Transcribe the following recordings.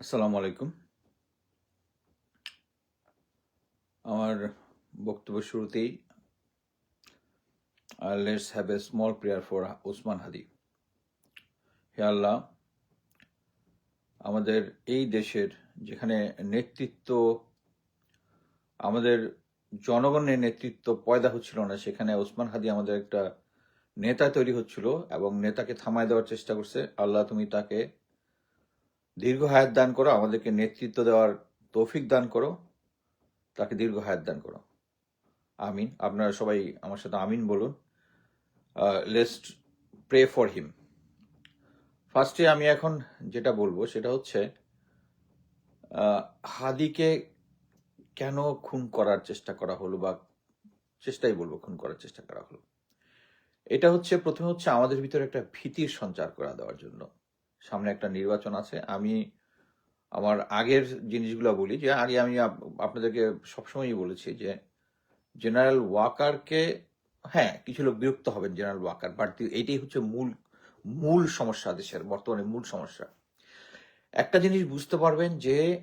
আসসালামু আলাইকুম। আমার বক্তব্য শুরুতেই let's have a small prayer for Osman Hadi হে আল্লাহ, আমাদের এই দেশের যেখানে নেতৃত্ব, আমাদের জনগণের নেতৃত্ব পয়দা হচ্ছিল না, সেখানে ওসমান হাদি আমাদের একটা নেতা তৈরি হচ্ছিল এবং নেতাকে থামায় দেওয়ার চেষ্টা করছে। আল্লাহ তুমি তাকে দীর্ঘ হায়াত দান করো, আমাদেরকে নেতৃত্ব দেওয়ার তৌফিক দান করো, তাকে দীর্ঘ হায়াত দান করো। আমিন। আপনারা সবাই আমার সাথে আমিন বলুন। লেস্ট প্রে ফর হিম ফার্স্টে আমি এখন যেটা বলব, সেটা হচ্ছে হাদিকে কেন খুন করার চেষ্টা করা হলো বা চেষ্টাই বলব খুন করার চেষ্টা করা হলো। এটা হচ্ছে, প্রথমে হচ্ছে আমাদের ভিতরে একটা ভীতির সঞ্চার করা দেওয়ার জন্য। সামনে একটা নির্বাচন আছে। আমি আমার আগের জিনিসগুলো বলি যে, আগে আমি আপ- আপনাদেরকে সবসময়ই বলেছি যে জেনারেল ওয়াকারকে হ্যাঁ কিছু লোক বিরক্ত হবেন জেনারেল ওয়াকার বাট এইটাই হচ্ছে মূল মূল সমস্যা দেশের, বর্তমানে মূল সমস্যা। একটা জিনিস বুঝতে পারবেন যে,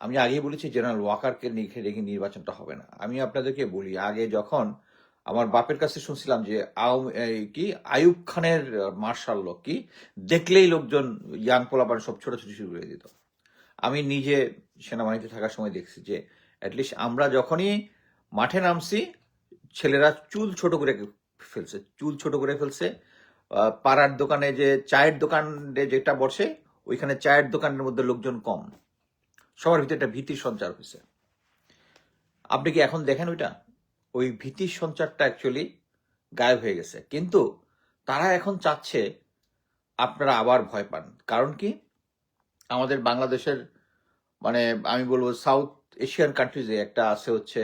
আমি আগেই বলেছি জেনারেল ওয়াকারকে রেখে নির্বাচনটা হবে না। আমি আপনাদেরকে বলি, আগে যখন আমার বাপের কাছে শুনছিলাম যে কি আয়ুব খানের মার্শাল লোক কি, দেখলেই লোকজন ইয়াং পোলাপান সব ছোট ছোট শুরু করে দিত। আমি নিজে সেনাবাহিনীতে থাকার সময় দেখছি যে অ্যাটলিস্ট আমরা যখনই মাঠে নামছি, ছেলেরা চুল ছোট করে ফেলছে, চুল ছোট করে ফেলছে। পাড়ার দোকানে যে চায়ের দোকানে যেটা বসে, ওইখানে চায়ের দোকানের মধ্যে লোকজন কম। সবার ভিতরে একটা ভীতির সঞ্চার হয়েছে। আপনি কি এখন দেখেন ওইটা? ওই ভীতির সঞ্চারটা অ্যাকচুয়ালি গায়েব হয়ে গেছে। কিন্তু তারা এখন চাচ্ছে আপনারা আবার ভয় পান। কারণ কি? আমাদের বাংলাদেশের মানে আমি বলব সাউথ এশিয়ান কান্ট্রিজে একটা আছে হচ্ছে,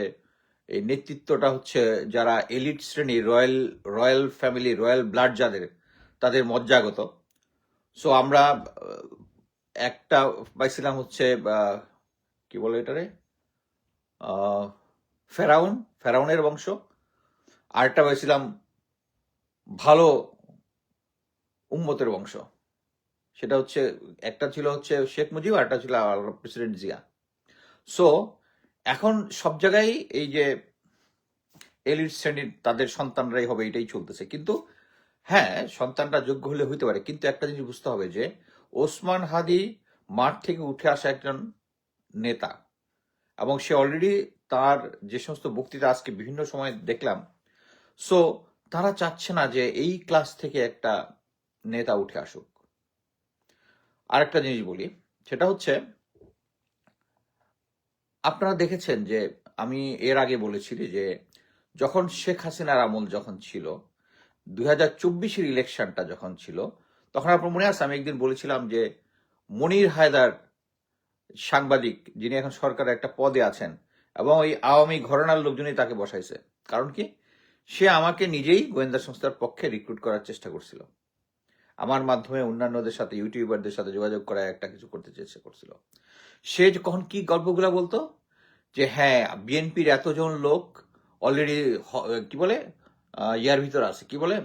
এই নেতৃত্বটা হচ্ছে যারা এলিট শ্রেণি royal royal family royal blood যাদের, তাদের মজ্জাগত। সো আমরা একটা পাইছিলাম হচ্ছে কি বলে এটারে? ফেরাউন, ফেরাউনের বংশ। আরেকটা পাইছিলাম ভালো উম্মতের বংশ। সেটা হচ্ছে, একটা ছিল হচ্ছে শেখ মুজিব, আর একটা ছিল প্রেসিডেন্ট জিয়া। সো এখন সব জায়গায় এই যে এলিট শ্রেণির তাদের সন্তানরাই হবে, এটাই চলতেছে। কিন্তু হ্যাঁ সন্তানটা যোগ্য হলে হইতে পারে। কিন্তু একটা জিনিস বুঝতে হবে যে, ওসমান হাদি মাঠ থেকে উঠে আসা একজন নেতা, এবং সে অলরেডি তার যে সমস্ত বক্তৃতা আজকে বিভিন্ন সময় দেখলাম সো তারা চাচ্ছে না যে এই ক্লাস থেকে একটা নেতা উঠে আসুক। আরেকটা জিনিস বলি, সেটা হচ্ছে, আপনারা দেখেছেন যে আমি এর আগে বলেছি যে যখন শেখ হাসিনার আমল যখন ছিল, দুই হাজার চব্বিশের ইলেকশনটা যখন ছিল, তখন আপনার মনে আছে, আমি একদিন বলেছিলাম যে মনির হায়দার সাংবাদিক, যিনি এখন সরকারের একটা পদে আছেন এবং ওই আওয়ামী ঘরানার লোকজনই তাকে বসাইছে। কারণ কি? সে আমাকে নিজেই গোয়েন্দা সংস্থার পক্ষে রিক্রুট করার চেষ্টা করছিল। আমার মাধ্যমে অন্যান্যদের সাথে ইউটিউবারদের সাথে যোগাযোগ করা একটা কিছু করতে চেষ্টা করছিল। সে কখন কি গল্পগুলা বলতো? যে হ্যাঁ বিএনপির এতজন লোক অলরেডি কি বলে? ইয়ার ভিতর আছে। কি বলে?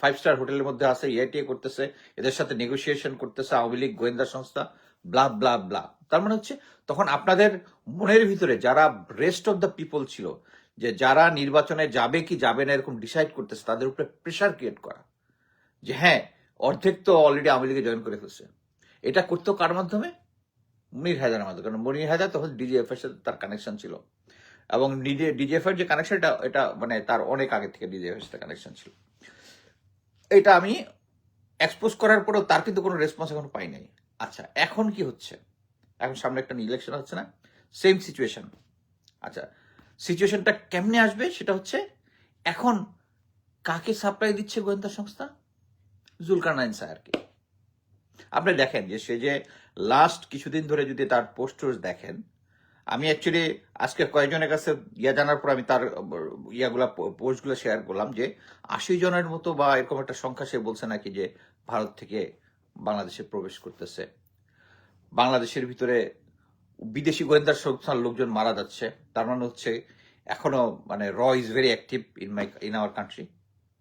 ফাইভ স্টার হোটেলের মধ্যে আছে ইআইটিএ করতেছে, এদের সাথে নেগোসিয়েশন করতেছে আওয়ামী লীগ গোয়েন্দা সংস্থা। ব্লা ব্লা ব্লা তার মানে হচ্ছে, তখন আপনাদের মনের ভিতরে যারা রেস্ট অফ দ্য পিপল ছিল, যে যারা নির্বাচনে যাবে কি যাবে না এরকম ডিসাইড করতেছে, তাদের উপরে প্রেশার ক্রিয়েট করা। যে হ্যাঁ অর্ধেক তো অলরেডি আওয়ামী লীগে জয়েন করে ফেলছে। এটা করতো কার মাধ্যমে? মনির হায়দারের মাধ্যমে। কারণ মনির হায়দার তখন ডিজিএফ এর সাথে তার কানেকশন ছিল। এবং ডিজিএফ এর যে কানেকশন এটা এটা মানে তার অনেক আগে থেকে ডিজিএফ এর সাথে কানেকশন ছিল। এটা আমি এক্সপোজ করার পরেও তার কিন্তু কোনো রেসপন্স এখন পাই নাই। আচ্ছা এখন কি হচ্ছে? এখন সামনে একটা ইলেকশন হচ্ছে না? সেম সিচুয়েশন আচ্ছা সিচুয়েশনটা কেমনে আসবে? সেটা হচ্ছে, এখন কাকে সাপ্লাই দিচ্ছে গোয়েন্দা সংস্থা? জুলকারনাইন স্যারকে আপনি দেখেন যে সে যে লাস্ট কিছুদিন ধরে যদি তার পোস্টার্স দেখেন, আমি অ্যাকচুয়ালি আজকে কয়েকজনের কাছে ইয়া জানার পর আমি তার, ইয়াগুলা পোস্টগুলো শেয়ার করলাম যে আশি জনের মতো বা এরকম একটা সংখ্যা সে বলছে নাকি যে ভারত থেকে বাংলাদেশে প্রবেশ করতেছে। বাংলাদেশের ভিতরে বিদেশি গোয়েন্দা সংস্থার লোকজন মারা যাচ্ছে। তার মানে হচ্ছে এখনও মানে র is very active in my in our country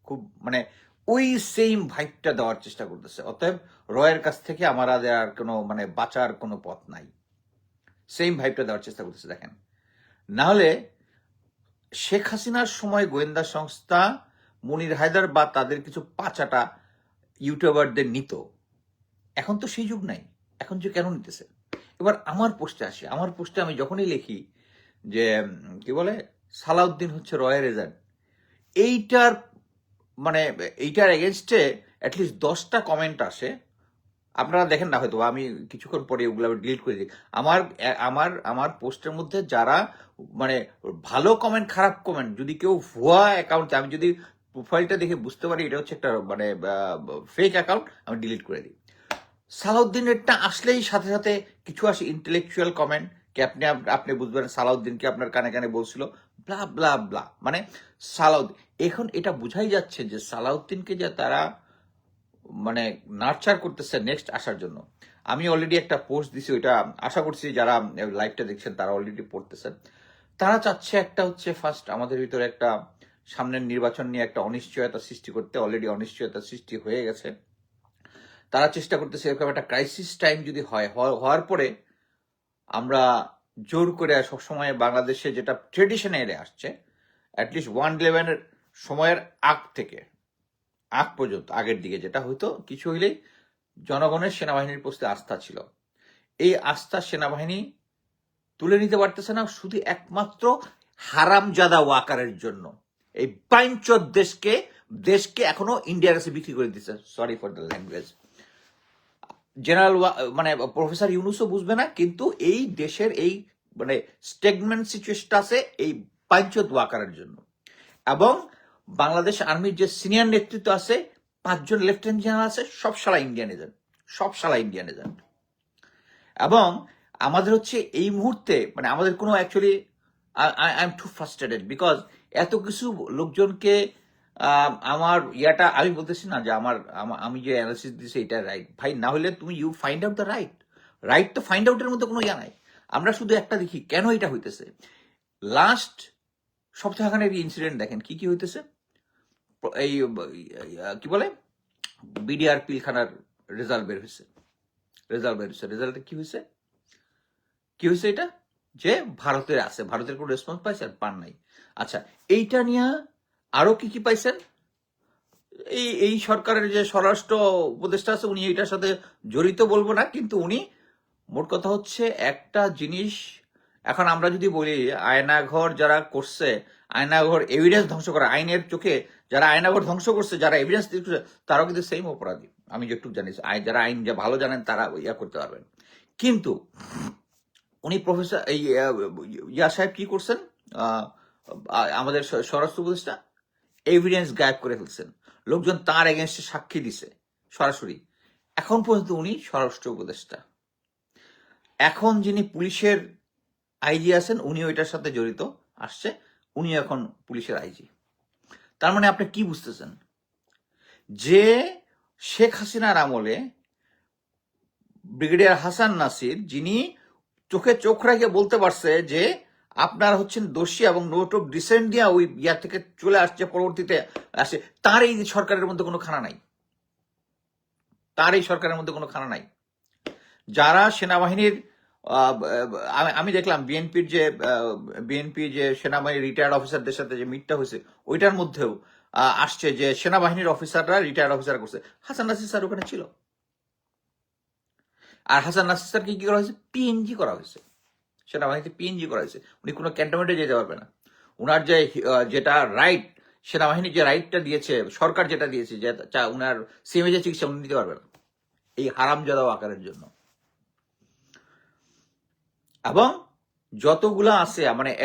খুব মানে ওই সেম ভাইবটা দেওয়ার চেষ্টা করতেছে। অতএব রয়ের কাছ থেকে আমার আর কোনো মানে বাঁচার কোনো পথ নাই। সেম ভাইবটা দেওয়ার চেষ্টা করতেছে, দেখেন। না হলে শেখ হাসিনার সময় গোয়েন্দা সংস্থা মনির হায়দার বা তাদের কিছু পাচাটা ইউটিউবারদের নিত। এখন তো সেই যুগ নাই। এখন যে কেন নিতেছে? এবার আমার পোস্টে আসে। আমার পোস্টে আমি যখনই লিখি যে কি বলে? সালাউদ্দিন হচ্ছে রয়্যাল এজেন্ট। এইটার মানে এইটার এগেনস্টে অ্যাটলিস্ট দশটা কমেন্ট আসে। আপনারা দেখেন না হয়তো আমি কিছুক্ষণ পরে ওগুলো আমি ডিলিট করে দিই। আমার আমার আমার পোস্টের মধ্যে যারা মানে ভালো কমেন্ট খারাপ কমেন্ট যদি কেউ ভুয়া অ্যাকাউন্ট আমি যদি প্রোফাইলটা দেখে বুঝতে পারি, এটা হচ্ছে একটা মানে ফেক অ্যাকাউন্ট আমি ডিলিট করে দিই। সালাউদ্দিনেরটা আসলেই সাথে সাথে কিছু আসে ইন্টেলেকচুয়াল কমেন্ট কি আপনি আপনি বুঝবেন সালাউদ্দিনকে আপনার কানে কানে বলছিল? ব্লা ব্লা ব্লা মানে সালাউদ্দিন, এখন এটা বোঝাই যাচ্ছে যে সালাউদ্দিনকে যে তারা মানে নার্চার করতেছে নেক্সট আসার জন্য। আমি অলরেডি একটা পোস্ট দিছি, ওইটা আশা করছি যারা লাইভটা দেখছেন তারা অলরেডি পড়তেছেন। তারা চাচ্ছে একটা হচ্ছে ফার্স্ট আমাদের ভিতরে একটা সামনের নির্বাচন নিয়ে একটা অনিশ্চয়তা সৃষ্টি করতে অলরেডি অনিশ্চয়তা সৃষ্টি হয়ে গেছে। তারা চেষ্টা করতেছে এরকম একটা ক্রাইসিস টাইম যদি হয় হওয়ার পরে আমরা জোর করে সবসময় বাংলাদেশে যেটা ট্রেডিশনে এলে আসছে অ্যাটলিস্ট ওয়ান ইলেভেনের সময়ের আগ থেকে, আগ পর্যন্ত, আগের দিকে যেটা হয়তো কিছু হইলেই জনগণের সেনাবাহিনীর প্রতি আস্থা ছিল। এই আস্থা সেনাবাহিনী তুলে নিতে পারতেছে না শুধু একমাত্র হারামজাদা ওয়াকারের জন্য। এই পাঞ্চত দেশকে দেশকে এখনও ইন্ডিয়ার কাছে বিক্রি করে দিচ্ছে। Sorry for the language general মানে প্রফেসর ইউনুসও বুঝবে না, কিন্তু এই দেশের এই মানে স্টেগমেন্ট সিচুয়েশনটা আছে এই পাঞ্চত ওয়াকারের জন্য। এবং বাংলাদেশ আর্মির যে সিনিয়র নেতৃত্ব আছে, পাঁচজন লেফটেন্যান্ট জেনারেল আছে, সব সালা ইন্ডিয়ান এজেন্ট সব সালা ইন্ডিয়ান এজেন্ট এবং আমাদের হচ্ছে এই মুহূর্তে মানে আমাদের কোনো actually I am too frustrated because এত কিছু লোকজনকে আমার ইয়াটা, আমি বলতেছি না যে আমার, আমি যে অ্যানালিসিস দিছি এটা রাইট ভাই, না হলে তুমি you find out the right right তো ফাইন্ড আউটের মধ্যে কোনো ইয়া নাই। আমরা শুধু একটা দেখি, কেন এটা হইতেছে? লাস্ট সপ্তাহখানের ইনসিডেন্ট দেখেন, কি কি হইতেছে? এই কি বলে? বিডিআর পিলখানার রেজাল্ট বের হয়েছে রেজাল্ট বের হয়েছে রেজাল্টে কি হয়েছে কি হয়েছে এটা? যে ভারতের আছে, ভারতের কোনো রেসপন্স পাইছে আর পান নাই। আচ্ছা এইটা নিয়ে আরও কি কি পাইছেন? এই এই সরকারের যে স্বরাষ্ট্র উপদেষ্টা আছে, উনি এইটার সাথে জড়িত বলব না, কিন্তু উনি মোট কথা হচ্ছে একটা জিনিস, এখন আমরা যদি বলি, আয়নাঘর যারা করছে, আয়নাঘর এভিডেন্স ধ্বংস করা, আইনের চোখে যারা আয়নাঘর ধ্বংস করছে, যারা এভিডেন্স করছে, তারাও কিন্তু সেম অপরাধী। আমি যেটুকু জানি যারা আইন যা ভালো জানেন, তারা ইয়া করতে পারবেন। কিন্তু উনি প্রফেসর ইয়া সাহেব কি করছেন? আমাদের স্বরাষ্ট্র উপদেষ্টা? এভিডেন্স গায়েব করে ফেলছেন। লোকজন তার এগেনস্টে সাক্ষী দিছে, সরাসরি। এখন পর্যন্ত উনি স্বরাষ্ট্র উপদেষ্টা। এখন যিনি পুলিশের আইজি আছেন উনি ওইটার সাথে জড়িত, আসছে উনি এখন পুলিশের আইজি তার মানে আপনি কি বুঝতেছেন? যে শেখ হাসিনার আমলে ব্রিগেডিয়ার হাসান নাসির, যিনি চোখে চোখ রেখে বলতে পারছে যে আপনার হচ্ছেন দোষী এবং নোট অফ ডিসেন্ট ওই ইয়া থেকে চলে আসছে, পরবর্তীতে আসে। তার এই সরকারের মধ্যে কোনো খানা নাই। তার এই সরকারের মধ্যে কোনো খানা নাই। যারা সেনাবাহিনীর আমি দেখলাম বিএনপির যে বিএনপি যে সেনাবাহিনীর রিটায়ার্ড অফিসারদের সাথে যে মিটটা হয়েছে, ওইটার মধ্যেও আসছে যে সেনাবাহিনীর অফিসাররা রিটায়ার্ড অফিসার করছে। হাসান নাসির স্যার ওখানে ছিল। আর হাসান নাসির স্যারকে কি করা হয়েছে? পিএনজি করা হয়েছে। সেনাবাহিনীতে পিএনজি করা হয়েছে উনি কোনো ক্যান্টনমেন্টে যেতে পারবে না। উনার যে যেটা রাইট সেনাবাহিনী যে রাইটটা দিয়েছে, সরকার যেটা দিয়েছে, যে উনার সিএমএ যে চিকিৎসা উনি নিতে পারবে না। এই হারামজাদা আকারের জন্য। এবং যতগুলা আছে মানে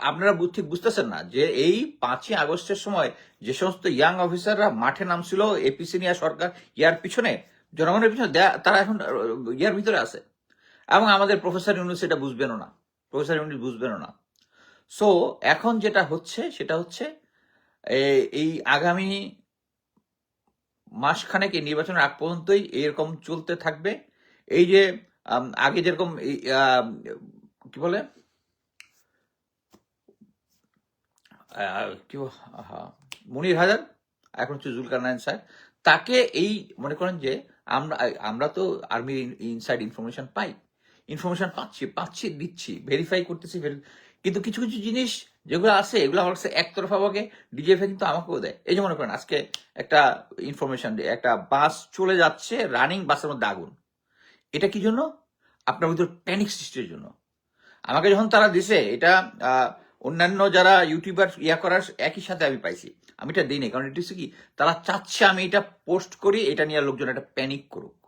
আপনারা বু- ঠিক বুঝতেছেন না যে এই পাঁচই আগস্টের সময় যে সমস্ত ইয়াং অফিসাররা মাঠে নামছিল এপিসি নিয়ে সরকার, ইয়ার পিছনে, জনগণের পিছনে তারা এখন, ইয়ার ভিতরে আছে। এবং আমাদের প্রফেসর ইউনুস এটা বুঝবেনও না। প্রফেসর ইউনুস বুঝবেনও না। সো এখন যেটা হচ্ছে, সেটা হচ্ছে এই আগামী মাসখানেক এই নির্বাচনের আগ পর্যন্তই এরকম চলতে থাকবে। এই যে আগে যেরকম কি বলে? কি মনির হাজার এখন হচ্ছে জুলকার নাইন স্যার, তাকে এই, মনে করেন যে, আমরা আমরা তো আর্মির ইনসাইড ইনফরমেশন পাই। ইনফরমেশন পাচ্ছি পাচ্ছি, দিচ্ছি ভেরিফাই করতেছি কিন্তু কিছু কিছু জিনিস যেগুলো আছে, এগুলো আমার কাছে ভাবে ডিজিএফআই কিন্তু আমাকেও দেয়। এই যে মনে করেন, আজকে একটা ইনফরমেশন একটা বাস চলে যাচ্ছে রানিং বাসের মধ্যে আগুন। এটা কি জন্য? আপনার ভিতর প্যানিক সৃষ্টির জন্য। আমাকে যখন তারা দিছে, এটা অন্যান্য যারা ইউটিউবার ইয়া করার একই সাথে আমি পাইছি। আমি এটা দিই কারণ এটা কি, তারা চাচ্ছে আমি এটা পোস্ট করি, এটা নিয়ে লোকজন একটা প্যানিক করুক।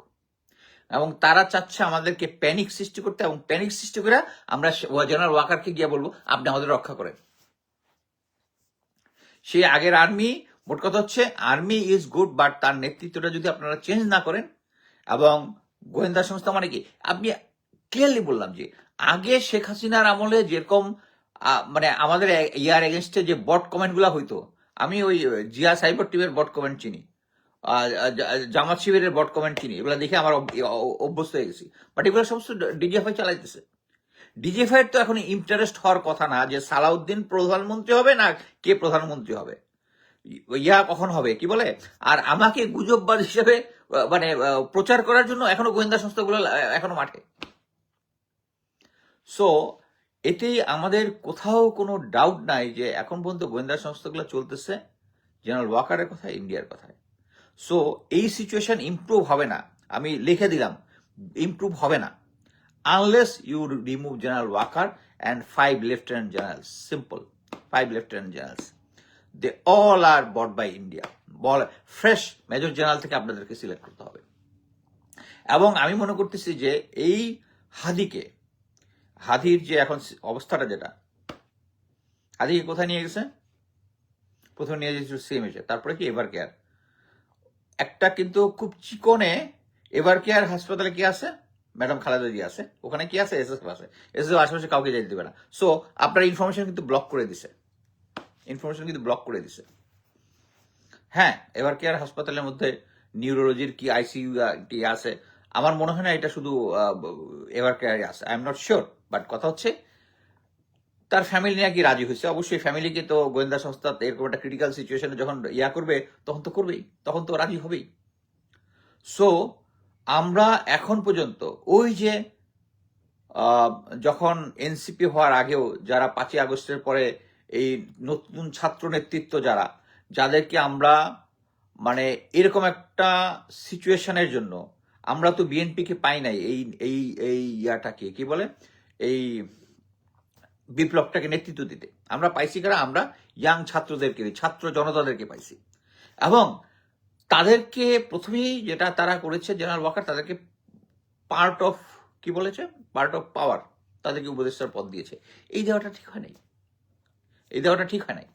এবং তারা চাচ্ছে আমাদেরকে প্যানিক সৃষ্টি করতে এবং প্যানিক সৃষ্টি করে আমরা জেনারেল ওয়াকারকে গিয়ে বলব, আপনি আমাদের রক্ষা করেন। সে আগের আর্মি মোট কথা হচ্ছে আর্মি ইজ গুড বাট তার নেতৃত্বটা যদি আপনারা চেঞ্জ না করেন, এবং গোয়েন্দা সংস্থা মানে কি? আপনি ক্লিয়ারলি বললাম যে, আগে শেখ হাসিনার আমলে যেরকম মানে আমাদের ইয়ার এগেনস্টে যে বট কমেন্টগুলা হইতো, আমি ওই, জিয়া সাইবার টিমের বট কমেন্ট চিনি। জামাত শিবিরের বট কমেন্ট চিনি এগুলো দেখে আমার অভ্যস্ত হয়ে গেছি। বাট এগুলো সমস্ত ডিজিএফআই চালাইতেছে। ডিজিএফআই তো এখন ইন্টারেস্ট হওয়ার কথা না, যে সালাউদ্দিন প্রধানমন্ত্রী হবে না কে প্রধানমন্ত্রী হবে? ইয়া কখন হবে, কি বলে? আর আমাকে গুজববাদ হিসেবে মানে প্রচার করার জন্য এখনও গোয়েন্দা সংস্থাগুলো এখনও মাঠে। সো এতেই আমাদের কোথাও কোনো ডাউট নাই যে এখন পর্যন্ত গোয়েন্দা সংস্থাগুলো চলতেছে। জেনারেল ওয়াকারের কথা ইন্ডিয়ার কথায় সো এই সিচুয়েশন ইমপ্রুভ হবে না। আমি লিখে দিলাম ইমপ্রুভ হবে না। Unless you remove general Waker and five lieutenant generals simple five lieutenant generals they all are bought by India ball fresh major general থেকে আপনাদেরকে সিলেক্ট করতে হবে। এবং আমি মনে করতেছি যে এই হাদিকে, হাদির যে এখন অবস্থাটা যেটা, হাদিকে কোথায় নিয়ে গেছে? প্রথমে নিয়ে গেছিল সিএমএসে তারপরে কি এভার কেয়ার একটা কিন্তু খুব চিকনে এভার কেয়ার হাসপাতালে কি আছে? ম্যাডাম খালেদা জি আছে। ওখানে কি আছে? এসএসএফ আছে। এসএসএফ আশেপাশে কাউকে যেতে দেবে না। সো আপনার ইনফরমেশন কিন্তু ব্লক করে দিছে। ইনফরমেশন কিন্তু ব্লক করে দিছে। হ্যাঁ এবার কেয়ার হাসপাতালের মধ্যে নিউরোলজির কি আইসিইউ কি আছে? আমার মনে হয় না এটা শুধু এভার কেয়ারে আছে। I am not sure but কথা হচ্ছে তার ফ্যামিলি নিয়ে কি রাজি হয়েছে। অবশ্যই ফ্যামিলিকে তো গোয়েন্দা সংস্থা এরকম একটা ক্রিটিক্যাল সিচুয়েশনে যখন ইয়া করবে, তখন তো করবেই, তখন তো রাজি হবেই। সো আমরা এখন পর্যন্ত ওই যে যখন এনসিপি হওয়ার আগেও যারা পাঁচই আগস্টের পরে এই নতুন ছাত্র নেতৃত্ব যারা, যাদেরকে আমরা মানে এরকম একটা সিচুয়েশনের জন্য, আমরা তো বিএনপিকে পাই নাই এই এই এই ইয়াটাকে, কি বলে? এই বিপ্লবটাকে নেতৃত্ব দিতে। আমরা পাইছি কারা? আমরা ইয়াং ছাত্রদেরকে, ছাত্র জনতাদেরকে পাইছি। এবং তাদেরকে প্রথমেই যেটা তারা করেছে, জেনারেল ওয়াকার তাদেরকে পার্ট অফ কি বলেছে? পার্ট অফ পাওয়ার তাদেরকে উপদেষ্টার পদ দিয়েছে। এই দেওয়াটা ঠিক হয় নাই। এই দেওয়াটা ঠিক হয় নাই।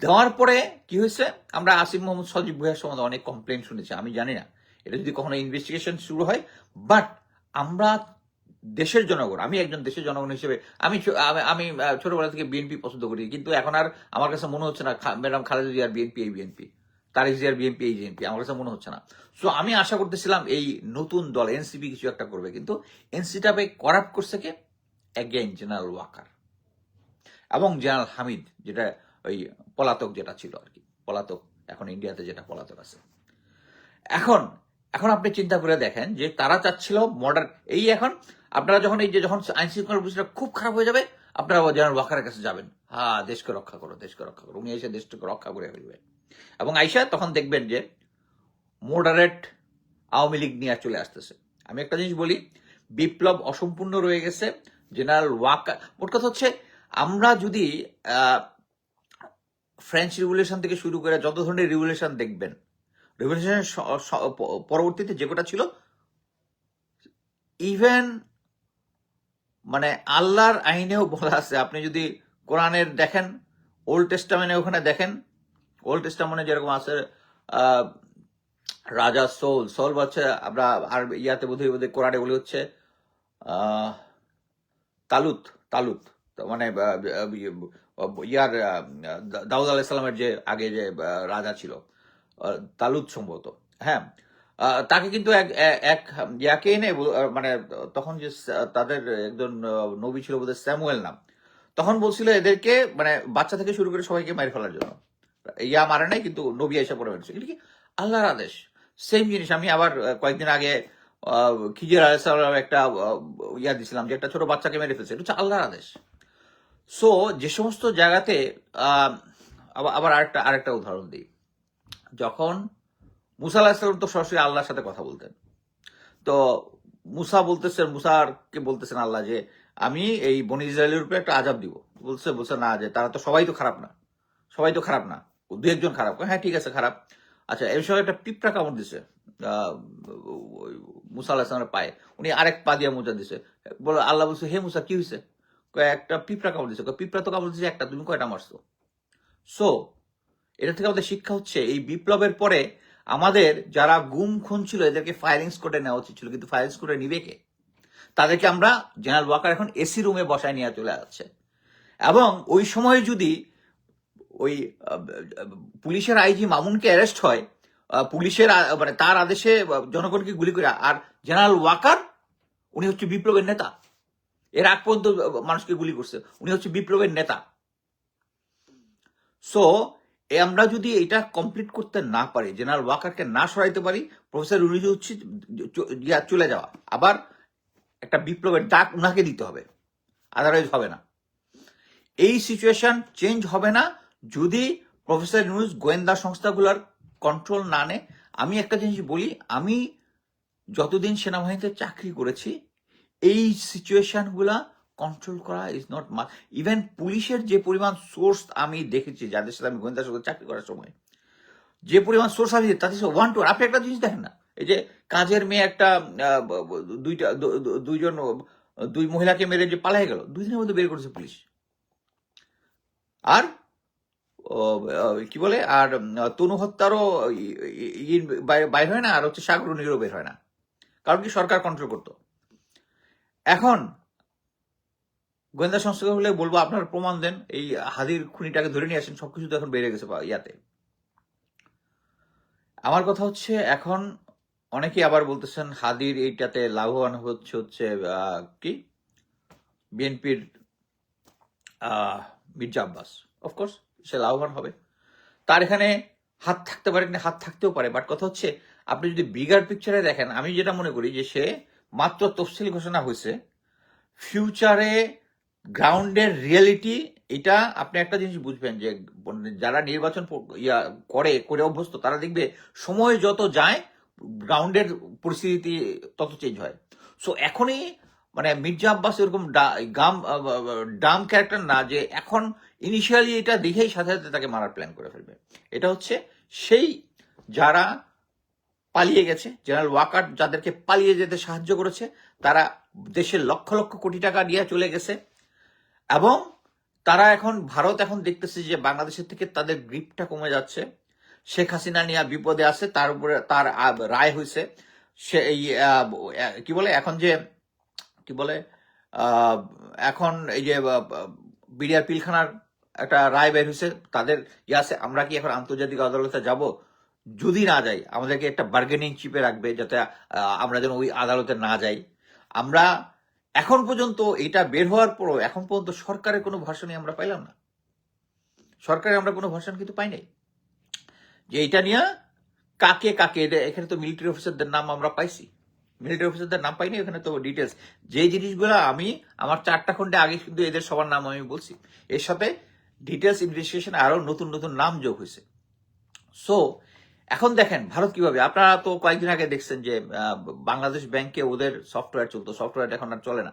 দেওয়ার পরে কি হয়েছে? আমরা আসিফ মোহাম্মদ সজীব ভুইয়ার সম্বন্ধে অনেক কমপ্লেন শুনেছি। আমি জানি না। এটা যদি কখনো ইনভেস্টিগেশন শুরু হয় বাট আমরা দেশের জনগণ, আমি একজন দেশের জনগণ হিসেবে, আমি আমি- ছোটবেলা থেকে বিএনপি পছন্দ করি, কিন্তু এখন আর আমার কাছে মনে হচ্ছে না ম্যাডাম খালেদা জিয়ার বিএনপি এই বিএনপি তারেক জিয়ার বিএনপি এই বিএনপি আমার কাছে মনে হচ্ছে না। সো আমি আশা করতেছিলাম এই নতুন দল এনসিপি কিছু একটা করবে, কিন্তু এনসিটাপে করাপ্ট করছে কে? অ্যাগেন জেনারেল ওয়াকার এবং জেনারেল হামিদ যেটা ওই পলাতক যেটা ছিল আর কি, পলাতক, এখন ইন্ডিয়াতে যেটা পলাতক আছে। এখন এখন আপনি চিন্তা করে দেখেন যে তারা চাচ্ছিল মডার্ন এই এখন আপনারা যখন এই যে যখন আইন শৃঙ্খলা পরিস্থিতি খুব খারাপ হয়ে যাবে, আপনারা জেনারেল ওয়াকারের কাছে যাবেন। হ্যাঁ দেশকে রক্ষা করো, দেশকে রক্ষা করো। উনি এসে দেশটাকে রক্ষা করে ফেলবে। এবং আইসা তখন দেখবেন যে মডারেট আওয়ামী লীগ নিয়ে চলে আসতেছে। আমি একটা জিনিস বলি, বিপ্লব অসম্পূর্ণ রয়ে গেছে, জেনারেল ওয়াকার মোট কথা হচ্ছে আমরা যদি ফ্রেঞ্চ রিভলিউশন থেকে শুরু করে যত ধরনের রিভলিউশন দেখবেন রিভলিউশনের পরবর্তীতে যে কটা ছিল ইভেন মানে আল্লাহর আইনেও বলা আছে। আপনি যদি কোরআনের দেখেন ওল্ড টেস্টামেন্টে ওখানে দেখেন ওল্ড টেস্টামেন্টে যেরকম আছে রাজা সোল সোল হচ্ছে আমরা আর ইয়াতে বোধহয় বোধহয় কোরআনে বলি হচ্ছে তালুত তালুত। মানে আহ, ইয়ার দাউদ আলাইসালামের যে আগে যে রাজা ছিল। তালুত সম্ভবত। হ্যাঁ তাকে কিন্তু এক এক- ইয়াকে এনে মানে তখন যে তাদের একজন নবী ছিল বোধহয় স্যামুয়েল নাম, তখন বলছিল এদেরকে মানে বাচ্চা থেকে শুরু করে সবাইকে মারি ফেলার জন্য। ইয়া মারে নাই, কিন্তু নবী এসে পড়ে মেরেছে এটা কি আল্লাহর আদেশ? সেম জিনিস, আমি আবার কয়েকদিন আগে খিজির আলাইসাল্লাম একটা ইয়া দিছিলাম যে একটা ছোট বাচ্চাকে মেরে ফেলছে। এটা হচ্ছে আল্লাহর আদেশ। সো যে সমস্ত জায়গাতে আবার আরেকটা আরেকটা উদাহরণ দিই। যখন মুসা আলাহিসাল্লাম তো সরাসরি আল্লাহর সাথে কথা বলতেন। তো মুসা বলতেছেন মুসারকে বলতেছেন আল্লাহ যে, আমি এই বনি ইসরায়েলের উপরে একটা আজাব দিব। বলছে বলছে, না, যে, তারা তো সবাই তো খারাপ না। সবাই তো খারাপ না। দু একজন খারাপ। হ্যাঁ ঠিক আছে, খারাপ। আচ্ছা এই সময় একটা পিঁপড়া কামড় দিছে মুসা আলাহিসামের পায়ে। উনি আরেক পা দিয়ে মোজা দিছে। বলে, আল্লাহ বলছে, হে মুসা, কি হয়েছে একটা পিঁপড়া কামড় দিছে। পিঁপড়া তো কামড় দিছে একটা, তুমি কয়টা মারছো? সো এটা থেকে আমাদের শিক্ষা হচ্ছে, এই বিপ্লবের পরে আমাদের যারা গুম খুন ছিল, এদেরকে ফায়ারিং স্কোডে নেওয়া উচিত ছিল। কিন্তু ফায়ারিং স্কোডে নিবে কে? তাদেরকে আমরা জেনারেল ওয়াকার এখন এসি রুমে বসায় নিয়ে চলে যাচ্ছে। এবং ওই সময় যদি ওই পুলিশের আইজি মামুনকে অ্যারেস্ট হয় পুলিশের মানে তার আদেশে জনগণকে গুলি করে, আর জেনারেল ওয়াকার উনি হচ্ছে বিপ্লবের নেতা। এর আগ পর্যন্ত মানুষকে গুলি করছে। উনি হচ্ছে বিপ্লবের নেতা। সো আমরা যদি এটা কমপ্লিট করতে না পারি জেনারেল ওয়াকারকে না সরাইতে পারি প্রফেসর ইউনিজ হচ্ছে চলে যাওয়া। আবার একটা বিপ্লবের ডাক উনাকে দিতে হবে। আদারওয়াইজ হবে না। এই সিচুয়েশন চেঞ্জ হবে না যদি প্রফেসর ইউনুস গোয়েন্দা সংস্থাগুলোর কন্ট্রোল না নেয়। আমি একটা জিনিস বলি, আমি যতদিন সেনাবাহিনীতে চাকরি করেছি, এই সিচুয়েশনগুলা কন্ট্রোল করা ইজ নট মাস ইভেন পুলিশের যে পরিমাণ সোর্স আমি দেখেছি, যাদের সাথে আমি গোয়েন্দা সংস্থা চাকরি করার সময়, যে পরিমাণ সোর্স আমি তাদের সাথে ওয়ান টু আপনি একটা জিনিস দেখেন না? এই যে কাজের মেয়ে একটা দুইটা দুইজন, দুই মহিলাকে মেরে যে পালাই গেল দুই দিনের মধ্যে বের করেছে পুলিশ। আর কি বলে? আর, তনু হত্যারও বাইর হয় না, আর হচ্ছে সাগরণীরও বের হয় না। কারণ কি? সরকার কন্ট্রোল করতো। এখন গোয়েন্দা সংস্থা হলে বলব আপনার প্রমাণ দেন। এই হাদির খুনিটাকে ধরে নিয়ে আসেন, সবকিছু তো এখন বেড়ে গেছে ইয়াতে। আমার কথা হচ্ছে, এখন অনেকেই আবার বলতেছেন হাদির এইটাতে লাভবান হচ্ছে হচ্ছে কি? বিএনপির মির্জা আব্বাস। অফকোর্স সে লাভবান হবে। তার এখানে হাত থাকতে পারে কিনা, হাত থাকতেও পারে বাট কথা হচ্ছে, আপনি যদি বিগার পিকচারে দেখেন, আমি যেটা মনে করি যে সে মাত্র তফসিল ঘোষণা হয়েছে ফিউচারে গ্রাউন্ডের রিয়েলিটি এটা আপনি একটা জিনিস বুঝবেন যে, যারা নির্বাচন ইয়া করে করে অভ্যস্ত, তারা দেখবে সময় যত যায় গ্রাউন্ডের পরিস্থিতি তত চেঞ্জ হয়। সো এখনই মানে মির্জা আব্বাস এরকম গাম ডাম ক্যারেক্টার না যে, এখন ইনিশিয়ালি এটা দেখেই সাথে সাথে তাকে মারার প্ল্যান করে ফেলবে। এটা হচ্ছে সেই যারা পালিয়ে গেছে, জেনারেল ওয়াকার যাদেরকে পালিয়ে যেতে সাহায্য করেছে, তারা দেশের লক্ষ লক্ষ কোটি টাকা নিয়ে চলে গেছে। এবং তারা এখন ভারত এখন দেখতেছে যে বাংলাদেশের থেকে তাদের গ্রিপটা কমে যাচ্ছে। শেখ হাসিনা নিয়ে বিপদে আছে, তার উপরে তার রায় হয়েছে সে এই কি বলে? এখন যে, কি বলে? এখন এই যে বিডিআর পিলখানার একটা রায় বের হয়েছে তাদের ইয়ে আছে, আমরা কি এখন আন্তর্জাতিক আদালতে যাব? যদি না যাই, আমাদেরকে একটা বার্গেনিং চিপে রাখবে যাতে আমরা যেন ওই আদালতে না যাই। আমরা এখন পর্যন্ত এটা বের হওয়ার পরও এখন পর্যন্ত সরকারের কোনো ভাষণই আমরা পাইলাম না। সরকারের আমরা কোনো ভাষণ কিন্তু পাই নাই। যে এটা নিয়ে কাকে কাকে এখানে তো মিলিটারি অফিসারদের নাম আমরা পাইছি। মিলিটারি অফিসারদের নাম পাইনি, এখানে তো ডিটেলস যে জিনিসগুলো আমি আমার চারটা খন্ডে আগে কিন্তু এদের সবার নাম আমি বলছি। এর সাথে ডিটেলস ইনভেস্টিগেশন আরও নতুন নতুন নাম যোগ হয়েছে। সো এখন দেখেন, ভারত কীভাবে? আপনারা তো কয়েকদিন আগে দেখছেন যে বাংলাদেশ ব্যাংকে ওদের সফটওয়্যার চলতো, সফটওয়্যার এখন আর চলে না।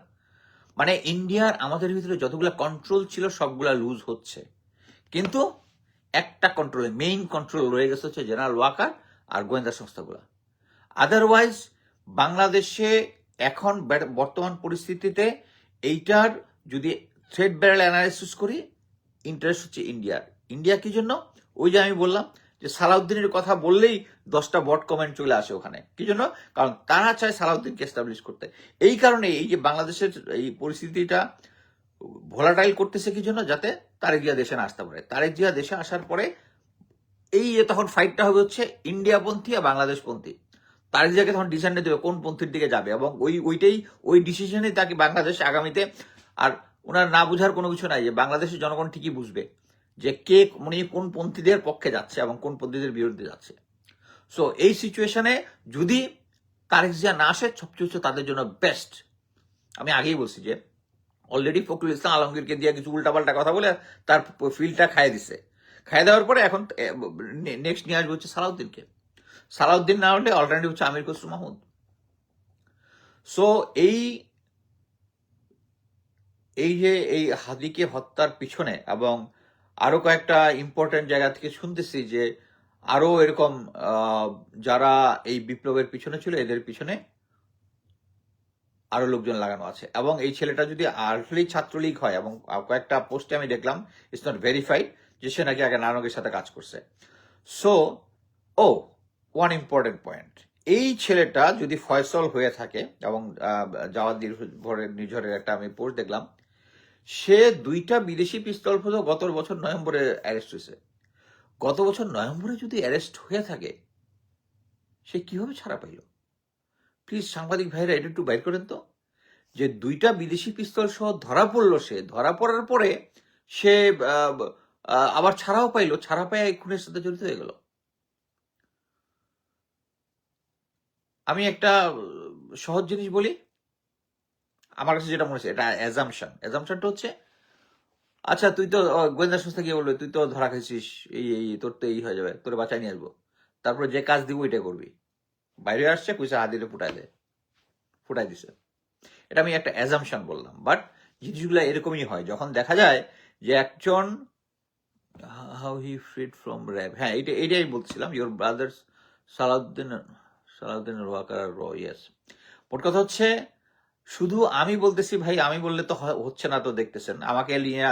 মানে ইন্ডিয়ার আমাদের ভিতরে যতগুলো কন্ট্রোল ছিল, সবগুলা লুজ হচ্ছে। কিন্তু একটা কন্ট্রোল মেইন কন্ট্রোল রয়ে গেছে হচ্ছে জেনারেল ওয়াকার আর গোয়েন্দা সংস্থাগুলো। আদারওয়াইজ বাংলাদেশে এখন বর্তমান পরিস্থিতিতে এইটার যদি থ্রেড ব্যারেল অ্যানালাইসিস করি ইন্টারেস্ট হচ্ছে ইন্ডিয়ার ইন্ডিয়া কি জন্য? ওই যে আমি বললাম যে সালাউদ্দিনের কথা বললেই দশটা বট কমেন্ট চলে আসে ওখানে। কি জন্য? কারণ তারা চায় সালাউদ্দিনকে এস্টাবলিশ করতে। এই কারণে এই যে বাংলাদেশের এই পরিস্থিতিটা ভোলাটাইল করতেছে কি জন্য? যাতে তারেক জিয়া দেশে না আসতে পারে। তারেক জিয়া দেশে আসার পরে এই যে তখন ফাইটটা হবে হচ্ছে ইন্ডিয়াপন্থী আর বাংলাদেশপন্থী। তারেক জিয়াকে তখন ডিসিশন দেবে কোন পন্থীর দিকে যাবে এবং ওই ওইটাই, ওই ডিসিশনে তাকে বাংলাদেশ আগামীতে আর ওনার না বুঝার কোনো কিছু নাই যে বাংলাদেশের জনগণ ঠিকই বুঝবে। যে কে উনি কোন পন্থীদের পক্ষে যাচ্ছে এবং কোন পন্থীদের বিরুদ্ধে যাচ্ছে। সো এই সিচুয়েশনে যদি তারেক জিয়া না আসে, সবচেয়ে হচ্ছে তাদের জন্য বেস্ট আমি আগেই বলছি যে অলরেডি ফখরুল ইসলাম আলমগীরকে দিয়ে কিছু উল্টাপাল্টা কথা বলে তার ফিল্ডটা খাইয়ে দিছে। খাইয়ে দেওয়ার পরে এখন নেক্সট নিয়ে আসবে হচ্ছে সালাউদ্দিনকে। সালাউদ্দিন না হলে অল্টারনেটিভ হচ্ছে আমির খসরু মাহমুদ। সো এই এই যে, এই হাদিকে হত্যার পিছনে এবং আরও কয়েকটা ইম্পর্টেন্ট জায়গা থেকে শুনতেছি যে আরও এরকম যারা এই বিপ্লবের পিছনে ছিল, এদের পিছনে আরও লোকজন লাগানো আছে। এবং এই ছেলেটা যদি আসলেই ছাত্রলীগ হয়, এবং কয়েকটা পোস্টে আমি দেখলাম ইটস নট ভেরিফাইড যে সে নাকি আগে নানকের সাথে কাজ করছে। সো ও ওয়ান ইম্পর্টেন্ট পয়েন্ট এই ছেলেটা যদি ফয়সল হয়ে থাকে, এবং যাওয়ার ভরের নিঝরের একটা আমি পোস্ট দেখলাম সে দুইটা বিদেশি পিস্তল ফটো গত বছর নভেম্বরে অ্যারেস্ট হয়েছে। গত বছর নভেম্বরে যদি অ্যারেস্ট হয়ে থাকে, সে কীভাবে ছাড়া পাইল? প্লিজ সাংবাদিক ভাইরা এটা একটু বাইর করেন তো। যে দুইটা বিদেশি পিস্তল সহ ধরা পড়ল সে, ধরা পড়ার পরে সে আবার ছাড়াও পাইলো, ছাড়া এই খুনের সাথে জড়িত হয়ে গেল। আমি একটা সহজ জিনিস বলি আমার কাছে যেটা মনে হচ্ছে, এটা অ্যাজামশন অ্যাজামশনটা হচ্ছে আচ্ছা তুই তো গোয়েন্দা সংস্থা গিয়ে বলল তুই তো ধরা খাইছিস, এই এই, তোর তো এই হয়ে যাবে, তোর বাঁচাই নিয়ে আসব। তারপরে যে কাজ দিব ওইটা করবি। বাইরে আসছে কুইসা হাত দিলে ফুটাই দে ফুটাই দিছে। এটা আমি একটা অ্যাজামশন বললাম বাট জিনিসগুলো এরকমই হয়। যখন দেখা যায় যে একজন how he freed from RAB হ্যাঁ এইটা, এইটাই বলছিলাম ইউর ব্রাদার্স সালাউদ্দিন সালাউদ্দিন ওয়াকার র মোট কথা হচ্ছে শুধু আমি বলতেছি ভাই, আমি বললে তো হচ্ছে না তো দেখতেছেন। আমাকে নিয়ে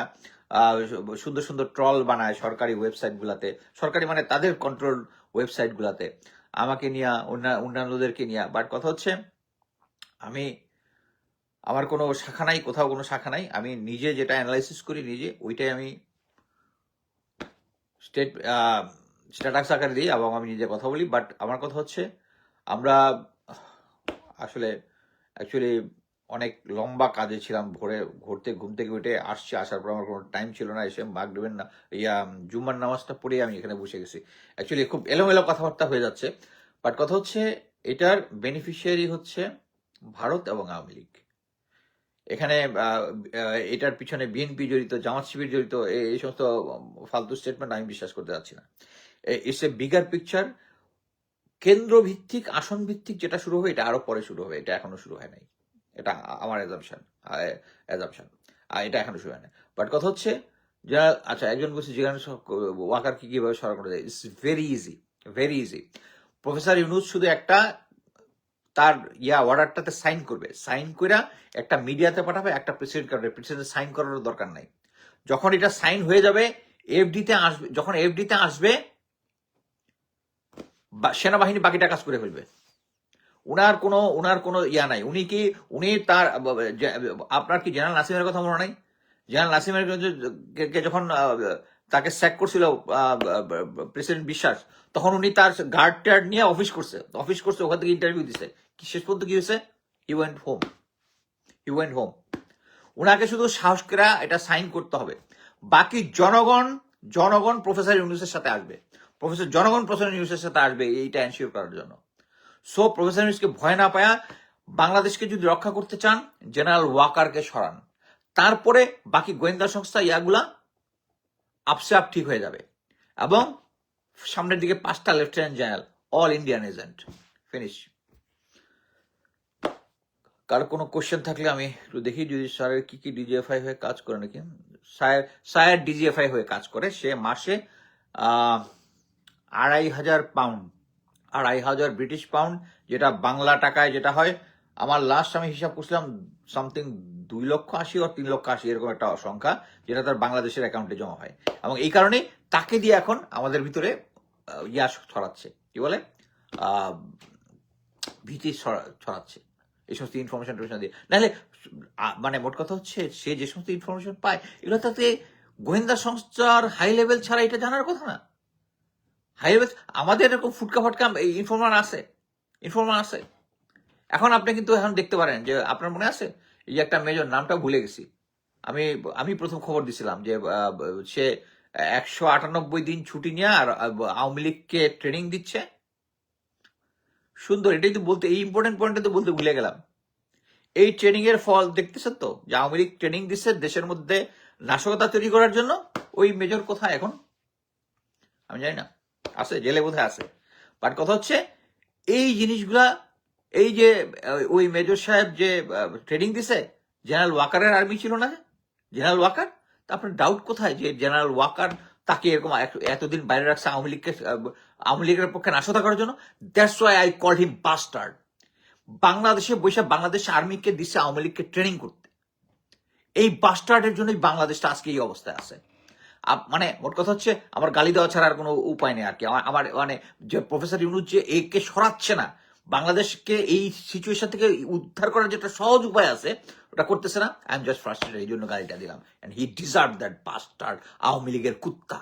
সুন্দর সুন্দর ট্রল বানায় সরকারি ওয়েবসাইট গুলাতে। সরকারি মানে তাদের কন্ট্রোল ওয়েবসাইট গুলাতে। আমাকে নিয়ে অন্যান্যদেরকে নিয়ে। বাট কথা হচ্ছে, আমি, আমার কোনো শাখা নাই, কোথাও কোনো শাখা নাই। আমি নিজে যেটা অ্যানালাইসিস করি, নিজে ওইটাই আমি স্টেট স্ট্যাটাস আকারে দিই এবং আমি নিজে কথা বলি। বাট আমার কথা হচ্ছে, আমরা, আসলে অ্যাকচুয়ালি অনেক লম্বা কাজে ছিলাম, ভোরে ঘুরতে, ঘুম থেকে উঠে আসছি, আসার পর আমার কোনো টাইম ছিল না, এসে মাগ দেবেন না ইয়া জুম্মার নামাজটা পড়ে আমি এখানে বসে গেছি। অ্যাকচুয়ালি খুব এলোমেলো কথাবার্তা হয়ে যাচ্ছে বাট কথা হচ্ছে এটার বেনিফিশিয়ারি হচ্ছে ভারত এবং আওয়ামী লীগ। এখানে এটার পিছনে বিএনপি জড়িত, জামাত শিবির জড়িত এই সমস্ত ফালতু স্টেটমেন্ট আমি বিশ্বাস করতে যাচ্ছি না। ইটস এ বিগার পিকচার কেন্দ্র ভিত্তিক আসন ভিত্তিক যেটা শুরু হবে এটা আরও পরে শুরু হবে, এটা এখনও শুরু হয় নাই। এটা আমার এজামশন এজামশন এটা এখনও হয় না বাট কথা হচ্ছে, যারা আচ্ছা একজন বলছে যেখানে ওয়াকার কি কীভাবে সরা করা যায় it's very easy very easy professor Yunus শুধু একটা, তার ইয়া অর্ডারটাতে সাইন করবে। সাইন করে একটা মিডিয়াতে পাঠাবে, একটা প্রেসিডেন্ট কার্ডে প্রেসিডেন্ট সাইন করার দরকার নাই। যখন এটা সাইন হয়ে যাবে এফডিতে আসবে, যখন এফডিতে আসবে সেনাবাহিনী বাকিটা কাজ করে ফেলবে। উনার কোনো উনার কোনো ইয়া নাই। উনি কি, উনি তার আপনার কি জেনারেল নাসিমের কথা মনে নাই? জেনারেল নাসিমের কে- যখন তাকে স্যাক করছিল প্রেসিডেন্ট বিশ্বাস, তখন উনি তার গার্ড টার্ড নিয়ে অফিস করছে। অফিস করছে, ওখান থেকে ইন্টারভিউ দিছে। কি, শেষ পর্যন্ত কি হয়েছে? ওয়েন্ট হোম ওয়েন্ট হোম ওনাকে শুধু সাহস করে এটা সাইন করতে হবে। বাকি জনগণ জনগণ প্রফেসর ইউনুসের সাথে আসবে। প্রফেসর জনগণ প্রফেসর ইউনুসের সাথে আসবে, এইটা এনশিওর করার জন্য। সো প্রফেসর ইউনুসকে ভয় না পায়া বাংলাদেশকে যদি রক্ষা করতে চান, জেনারেল ওয়াকারকে সরান। তারপরে বাকি গোয়েন্দা সংস্থা ইয়াগুলা আপসে আপ ঠিক হয়ে যাবে। এবং সামনের দিকে পাঁচটা lieutenant general all Indian agent finish কার কোনো কোশ্চেন থাকলে আমি একটু দেখি, যদি স্যারের কি কি ডিজিএফআই হয়ে কাজ করে নাকি? স্যার স্যার ডিজিএফআই হয়ে কাজ করে। সে মাসে আড়াই হাজার পাউন্ড আড়াই হাজার ব্রিটিশ পাউন্ড যেটা বাংলা টাকায় যেটা হয়। আমার লাস্ট আমি হিসাব করছিলাম সামথিং দুই লক্ষ আশি ও তিন লক্ষ আশি এরকম একটা সংখ্যা যেটা তার বাংলাদেশের অ্যাকাউন্টে জমা হয়। এবং এই কারণে তাকে দিয়ে এখন আমাদের ভিতরে আহ, ইয়া ছড়াচ্ছে। কি বলে? ভীতি ছড়া- ছড়াচ্ছে। এই সমস্ত ইনফরমেশন টোমেশন দিয়ে। নাহলে মানে মোট কথা হচ্ছে সে যে সমস্ত ইনফরমেশন পায় এগুলো তাতে গোয়েন্দা সংস্থার হাই লেভেল ছাড়া এটা জানার কথা না। হাই লেভেল আমাদের এরকম ফুটকা ফাটকা ইনফরমার আছে। ইনফরমার আছে। এখন আপনি কিন্তু এখন দেখতে পারেন যে আপনার মনে আছে, এই যে একটা মেজর নামটা ভুলে গেছি। আমি আমি প্রথম খবর দিছিলাম যে সে একশো আটানব্বই দিন ছুটি নিয়ে আর আওয়ামী লীগকে ট্রেনিং দিচ্ছে। সুন্দর, এটাই তো বলতে, এই ইম্পর্টেন্ট পয়েন্টটা তো বলতে ভুলে গেলাম। এই ট্রেনিং এর ফল দেখতেছেন তো? যে আওয়ামী লীগ ট্রেনিং দিচ্ছে দেশের মধ্যে নাশকতা তৈরি করার জন্য, ওই মেজর কোথায় এখন? আমি জানি না। আছে জেলে বোধহয় আছে। বাট কথা হচ্ছে, এই জিনিসগুলা, এই যে ওই মেজর সাহেব যে ট্রেনিং দিছে জেনারেল ওয়াকারের আর্মি ছিল না? জেনারেল ওয়াকার তারপরে ডাউট কোথায় যে জেনারেল ওয়াকার তাকে এরকম এতদিন বাইরে রাখছে আওয়ামী লীগকে আওয়ামী লীগের পক্ষে নাশকতা করার জন্য? That's why I call him bastard বাংলাদেশে বৈশাখ বাংলাদেশ আর্মিকে দিচ্ছে আওয়ামী লীগকে ট্রেনিং করতে। এই বাস্টার্ডের জন্যই বাংলাদেশটা আজকে এই অবস্থায় আছে। মানে মোট কথা হচ্ছে আমার গালি দেওয়া ছাড়া আর কোনো উপায় নেই আর কি। আমার মানে যে প্রফেসর ইউনুস যে একে সরাচ্ছে না, বাংলাদেশকে এই সিচুয়েশন থেকে উদ্ধার করার যেটা সহজ উপায় আছে, ওটা করতেছে না। আই এম জাস্ট ফ্রাস্ট্রেটেড এই জন্য গালিটা দিলাম। And he deserve that bastard Awami লীগের কুত্তা।